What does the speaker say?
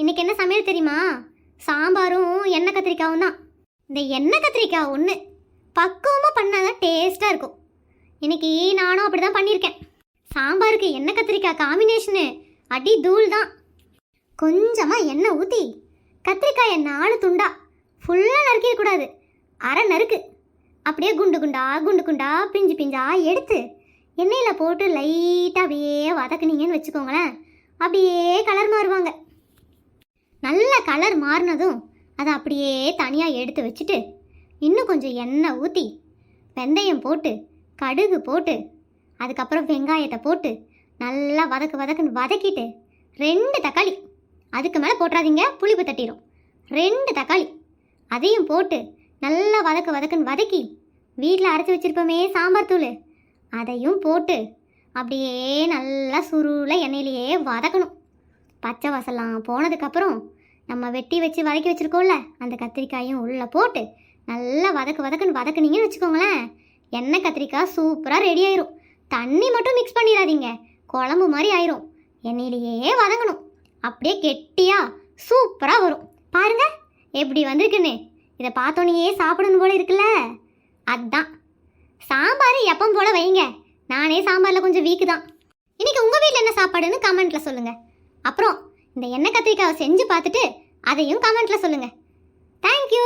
இன்னைக்கு என்ன சமையல் தெரியுமா? சாம்பாரும் எண்ணெய் கத்திரிக்காயும் தான். இந்த எண்ணெய் கத்திரிக்காய் ஒன்று பக்குவமாக பண்ணாதான் டேஸ்ட்டாக இருக்கும். இன்னைக்கு நானும் அப்படி தான் பண்ணியிருக்கேன். சாம்பாருக்கு எண்ணெய் கத்திரிக்காய் காம்பினேஷனு அடி தூள் தான். கொஞ்சமாக எண்ணெய் ஊற்றி கத்திரிக்காயை நாலு துண்டா ஃபுல்லாக நறுக்கிடக்கூடாது அரை நறுக்கு. அப்படியே குண்டு குண்டா குண்டு குண்டா பிஞ்சு பிஞ்சா எடுத்து எண்ணெயில் போட்டு லைட்டாக அப்படியே வதக்குனீங்கன்னு வச்சுக்கோங்களேன். அப்படியே கலர் மாறுவாங்க கலர் மாறினதும் அதை அப்படியே தனியாக எடுத்து வச்சுட்டு இன்னும் கொஞ்சம் எண்ணெய் ஊற்றி வெந்தயம் போட்டு கடுகு போட்டு அதுக்கப்புறம் வெங்காயத்தை போட்டு நல்லா வதக்கு வதக்குன்னு வதக்கிட்டு ரெண்டு தக்காளி. அதுக்கு மேலே போட்டுறாதீங்க புளிப்பு தட்டிடும் ரெண்டு தக்காளி. அதையும் போட்டு நல்லா வதக்கு வதக்குன்னு வதக்கி வீட்டில் அரைச்சி வச்சுருப்போமே சாம்பார் தூள். அதையும் போட்டு அப்படியே நல்லா சுருள எண்ணெயிலேயே வதக்கணும். பச்சை வசலாம் போனதுக்கப்புறம் நம்ம வெட்டி வச்சு வதக்கி வச்சுருக்கோம்ல அந்த கத்திரிக்காயும் உள்ளே போட்டு நல்லா வதக்கு வதக்குன்னு வதக்குனீங்கன்னு வச்சுக்கோங்களேன் எண்ணெய் கத்திரிக்காய் சூப்பராக ரெடி ஆயிரும். தண்ணி மட்டும் மிக்ஸ் பண்ணிடாதீங்க குழம்பு மாதிரி ஆயிரும். எண்ணெயிலேயே வதங்கணும். அப்படியே கெட்டியாக சூப்பராக வரும். பாருங்க எப்படி வந்திருக்குன்னு. இதை பார்த்தோன்னே சாப்பிடணும் போல இருக்குல்ல? அதான். சாம்பார் எப்பவும் போல வைங்க. நானே சாம்பாரில் கொஞ்சம் வீக்கு தான். இன்றைக்கி உங்கள் வீட்டில் என்ன சாப்பாடுன்னு கமெண்ட்டில் சொல்லுங்கள் அப்புறம் இந்த எண்ணெய் கத்திரிக்காவை செஞ்சு பார்த்துட்டு அதையும் கமெண்ட்டில் சொல்லுங்கள் தேங்க்யூ